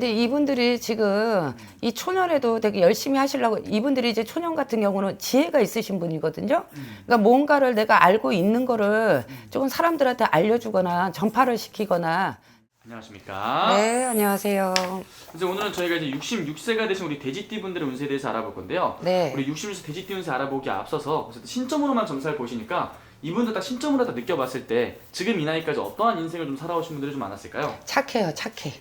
근데 이분들이 지금 이 초년에도 되게 열심히 하시려고 이분들이 이제 초년 같은 경우는 지혜가 있으신 분이거든요. 그러니까 뭔가를 내가 알고 있는 거를 조금 사람들한테 알려주거나 전파를 시키거나. 안녕하십니까? 네, 안녕하세요. 이제 오늘은 저희가 이제 66세가 되신 우리 돼지띠 분들의 운세에 대해서 알아볼 건데요. 네. 우리 66세 돼지띠 운세 알아보기에 앞서서 어쨌든 신점으로만 점사를 보시니까 이분들 딱 신점으로 다 느껴봤을 때 지금 이 나이까지 어떠한 인생을 좀 살아오신 분들이 좀 많았을까요? 착해요, 착해.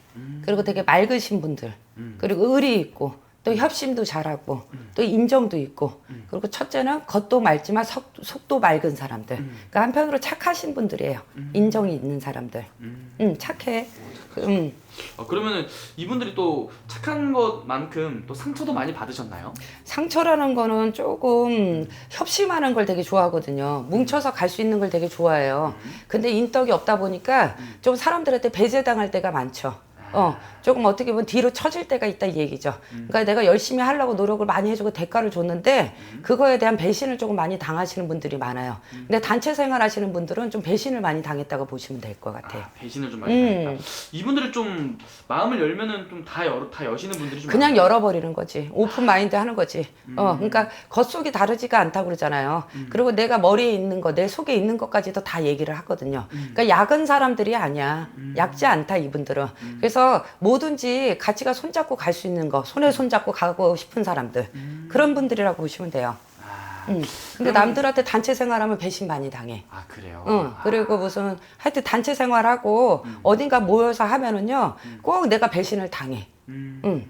그리고 되게 맑으신 분들. 음. 그리고 의리 있고 또 협심도 잘하고 또 인정도 있고 음. 그리고 첫째는 겉도 맑지만 속, 속도 맑은 사람들. 그러니까 한편으로 착하신 분들이에요. 인정이 있는 사람들. 음. 음, 착해. 그, 음. 어, 그러면은 이분들이 또 착한 것만큼 또 상처도 많이 받으셨나요? 상처라는 거는 조금 협심하는 걸 되게 좋아하거든요. 뭉쳐서 갈 수 있는 걸 되게 좋아해요. 근데 인덕이 없다 보니까 좀 사람들한테 배제당할 때가 많죠. 어, 조금 어떻게 보면 뒤로 처질 때가 있다 이 얘기죠. 그러니까 내가 열심히 하려고 노력을 많이 해주고 대가를 줬는데 그거에 대한 배신을 조금 많이 당하시는 분들이 많아요. 근데 단체 생활 하시는 분들은 좀 배신을 많이 당했다고 보시면 될 것 같아요. 아, 배신을 좀 많이 음. 당했다. 이분들이 좀 마음을 열면은 좀 다 열, 다 여시는 분들이 좀 그냥 많아요. 열어버리는 거지. 오픈 마인드 하는 거지. 어, 그러니까 겉속이 다르지가 않다고 그러잖아요. 그리고 내가 머리에 있는 거, 내 속에 있는 것까지도 다 얘기를 하거든요. 그러니까 약은 사람들이 아니야. 약지 않다, 이분들은. 그래서 뭐든지 같이가 손잡고 갈 수 있는 거, 손에 손잡고 가고 싶은 사람들. 그런 분들이라고 보시면 돼요. 아, 음. 근데 남들한테 단체 생활하면 배신 많이 당해. 아 그래요. 응, 그리고 무슨 하여튼 단체 생활하고 어딘가 모여서 하면은요, 꼭 내가 배신을 당해. 음. 응.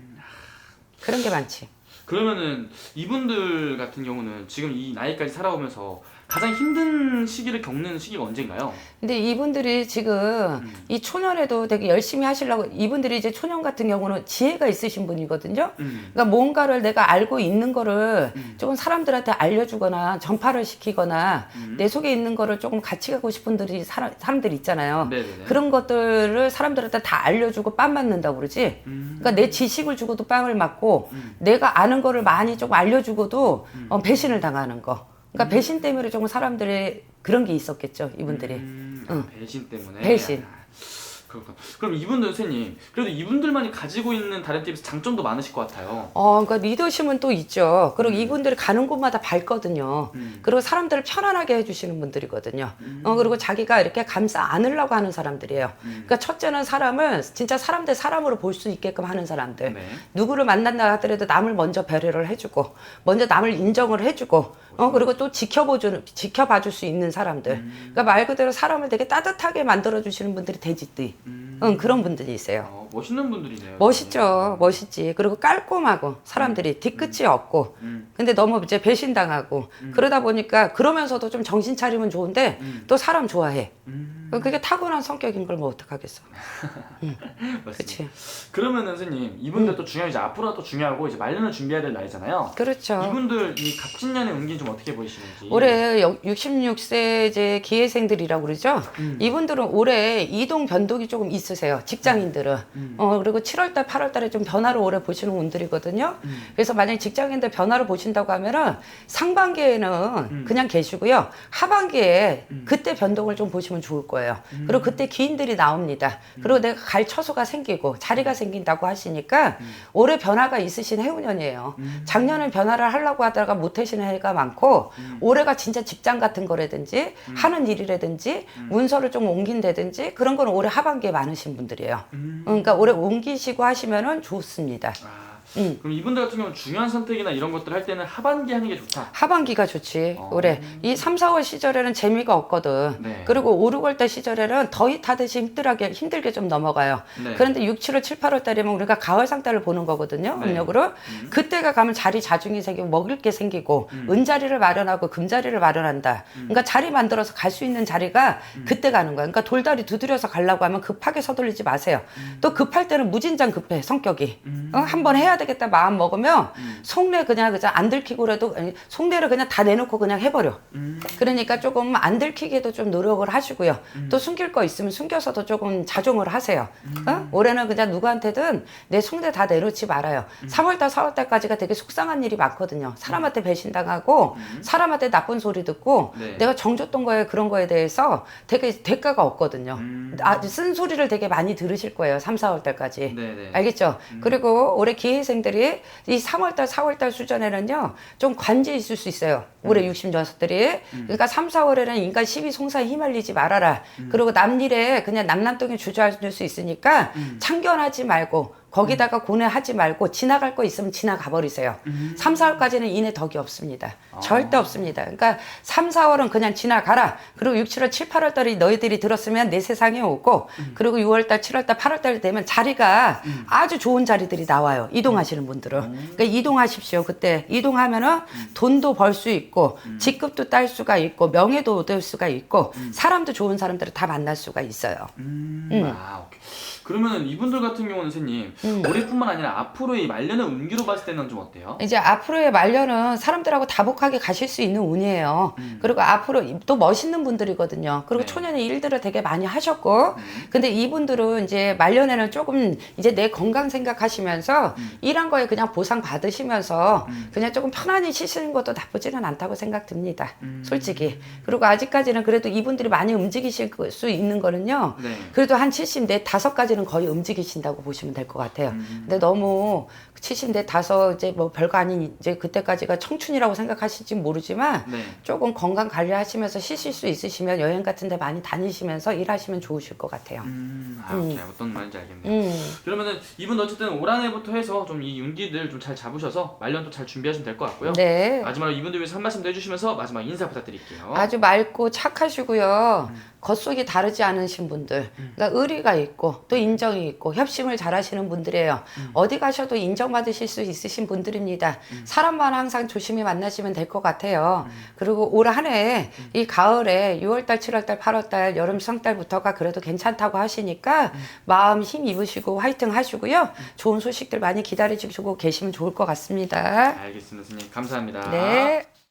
그런 게 많지. 그러면은 이분들 같은 경우는 지금 이 나이까지 살아오면서 가장 힘든 시기를 겪는 시기가 언젠가요? 근데 이분들이 지금 이 초년에도 되게 열심히 하시려고 이분들이 이제 초년 같은 경우는 지혜가 있으신 분이거든요. 음. 그러니까 뭔가를 내가 알고 있는 거를 조금 사람들한테 알려주거나 전파를 시키거나 내 속에 있는 거를 조금 같이 가고 싶은 분들이 사람, 사람들 있잖아요. 네네네. 그런 것들을 사람들한테 다 알려주고 빰 맞는다고 그러지. 음. 그러니까 내 지식을 주고도 빵을 맞고 내가 아는 거를 많이 조금 알려주고도 어, 배신을 당하는 거. 그러니까 배신 때문에 조금 사람들의 그런 게 있었겠죠, 이분들이. 음, 응. 배신 때문에. 배신. 아, 그렇군. 그럼 이분들 선생님 그래도 이분들만이 가지고 있는 다른 팁에서 장점도 많으실 것 같아요. 어, 그러니까 리더십은 또 있죠. 그리고 이분들이 가는 곳마다 밝거든요. 음. 그리고 사람들을 편안하게 해주시는 분들이거든요. 어, 그리고 자기가 이렇게 감싸 안으려고 하는 사람들이에요. 그러니까 첫째는 사람을 진짜 사람 대 사람으로 볼 수 있게끔 하는 사람들. 네. 누구를 만난다 하더라도 남을 먼저 배려를 해주고, 먼저 남을 인정을 해주고, 어, 그리고 또 지켜보주는, 지켜봐줄 수 있는 사람들. 그러니까 말 그대로 사람을 되게 따뜻하게 만들어주시는 분들이 돼지띠. 응, 그런 분들이 있어요. 어, 멋있는 분들이네요. 멋있죠. 멋있지. 그리고 깔끔하고 사람들이 뒤끝이 없고. 음. 근데 너무 이제 배신당하고 그러다 보니까 그러면서도 좀 정신 차리면 좋은데 또 사람 좋아해. 음. 그게 타고난 성격인 걸 뭐 어떡하겠어. 맞습니다. 그치. 그러면은 선생님 이분들 또 중요한 이제 앞으로 또 중요하고 이제 말년을 준비해야 될 나이잖아요. 그렇죠. 이분들 이 갑진년의 운기 좀 어떻게 보이시는지. 올해 66세 이제 기회생들이라고 그러죠. 음. 이분들은 올해 이동 변동이 조금 있으세요. 직장인들은. 음. 어, 그리고 7월달, 8월달에 좀 변화를 올해 보시는 운들이거든요. 음. 그래서 만약에 직장인들 변화를 보신다고 하면은 상반기에는 음. 그냥 계시고요. 하반기에 그때 변동을 좀 보시면 좋을 거예요. 음. 그리고 그때 기인들이 나옵니다. 그리고 내가 갈 처소가 생기고 자리가 생긴다고 하시니까 음. 올해 변화가 있으신 해운년이에요. 작년에 변화를 하려고 하다가 못 하시는 해가 많고 음. 올해가 진짜 직장 같은 거라든지 하는 일이라든지 음. 문서를 좀 옮긴다든지 그런 거는 올해 하반기에 많으신 분들이에요. 음. 그러니까 올해 옮기시고 하시면은 좋습니다. 아, 음. 그럼 이분들 같은 경우는 중요한 선택이나 이런 것들 할 때는 하반기 하는 게 좋다. 하반기가 좋지 어. 올해 이 3, 4월 시절에는 재미가 없거든 네. 그리고 5, 6월 달 시절에는 더위 타듯이 힘들게 힘들게 좀 넘어가요 네. 그런데 6, 7월, 7, 8월 달이면 우리가 가을 상달을 보는 거거든요 네. 음력으로 그때가 가면 자리 자중이 생기고 먹을 게 생기고 음. 은자리를 마련하고 금자리를 마련한다 그러니까 자리 만들어서 갈 수 있는 자리가 음. 그때 가는 거야 그러니까 돌다리 두드려서 가려고 하면 급하게 서둘리지 마세요 음. 또 급할 때는 무진장 급해 성격이 어? 한번 해야 되겠다 마음 먹으면 음. 속내 그냥 그냥 안 들키고라도 속내를 그냥 다 내놓고 그냥 해버려. 음. 그러니까 조금 안 들키게도 좀 노력을 하시고요. 또 숨길 거 있으면 숨겨서도 조금 자중을 하세요. 어? 올해는 그냥 누구한테든 내 속내 다 내놓지 말아요. 3월달, 4월달까지가 되게 속상한 일이 많거든요. 사람한테 배신당하고 사람한테 나쁜 소리 듣고 네. 내가 정줬던 거에 그런 거에 대해서 되게 대가가 없거든요. 음. 아, 쓴 소리를 되게 많이 들으실 거예요. 3, 4월달까지. 네네. 알겠죠? 그리고 올해 기회 생들이 이 3월달, 4월달 수전에는요, 좀 관지 있을 수 있어요. 올해 66들이. 그러니까 3, 4월에는 인간 시비 송사에 휘말리지 말아라. 그리고 남일에 그냥 남남동에 주저앉을 수 있으니까 참견하지 말고, 거기다가 고뇌하지 말고 지나갈 거 있으면 지나가 버리세요. 3, 4월까지는 인의 덕이 없습니다. 절대 없습니다. 그러니까 3, 4월은 그냥 지나가라. 그리고 6, 7월, 7, 8월 달이 너희들이 들었으면 내 세상에 오고 그리고 6월 달, 7월 달, 8월 달 되면 자리가 아주 좋은 자리들이 나와요. 이동하시는 분들은. 그러니까 이동하십시오. 그때 이동하면은 돈도 벌 수 있고 직급도 딸 수가 있고 명예도 얻을 수가 있고 사람도 좋은 사람들을 다 만날 수가 있어요. 음. 음. 아, 오케이. 그러면은 이분들 같은 경우는 선생님 음. 올해뿐만 아니라 앞으로의 말년의 운기로 봤을 때는 좀 어때요? 이제 앞으로의 말년은 사람들하고 다복하게 가실 수 있는 운이에요. 그리고 앞으로 또 멋있는 분들이거든요. 그리고 네. 초년에 일들을 되게 많이 하셨고, 근데 이분들은 이제 말년에는 조금 이제 내 건강 생각하시면서 일한 거에 그냥 보상 받으시면서 그냥 조금 편안히 쉬시는 것도 나쁘지는 않다고 생각됩니다. 솔직히. 그리고 아직까지는 그래도 이분들이 많이 움직이실 수 있는 거는요. 네. 그래도 한 70대 다섯 가지는 거의 움직이신다고 보시면 될 것 같아요. 근데 너무 70대 다섯 이제 뭐 별거 아닌 이제 그때까지가 청춘이라고 생각하실지 모르지만 네. 조금 건강 관리하시면서 쉬실 수 있으시면 여행 같은 데 많이 다니시면서 일하시면 좋으실 것 같아요. 음, 아, 오케이. 어떤 말인지 알겠네요. 음. 그러면은 이분 어쨌든 올 한해부터 해서 좀 이 운기들 좀 잘 잡으셔서 말년도 잘 준비하시면 될 것 같고요. 네. 마지막으로 이분들 위해서 한 말씀 더 해주시면서 마지막 인사 부탁드릴게요. 아주 맑고 착하시고요. 겉속이 다르지 않으신 분들. 그러니까 의리가 있고 또 인정이 있고 협심을 잘하시는 분들이에요. 어디 가셔도 인정받으실 수 있으신 분들입니다. 사람만 항상 조심히 만나시면 될 것 같아요. 그리고 올 한해 이 가을에 6월달, 7월달, 8월달, 여름 성달부터가 그래도 괜찮다고 하시니까 마음 힘 입으시고 화이팅 하시고요. 좋은 소식들 많이 기다리시고 계시면 좋을 것 같습니다. 알겠습니다, 선생님. 감사합니다. 네.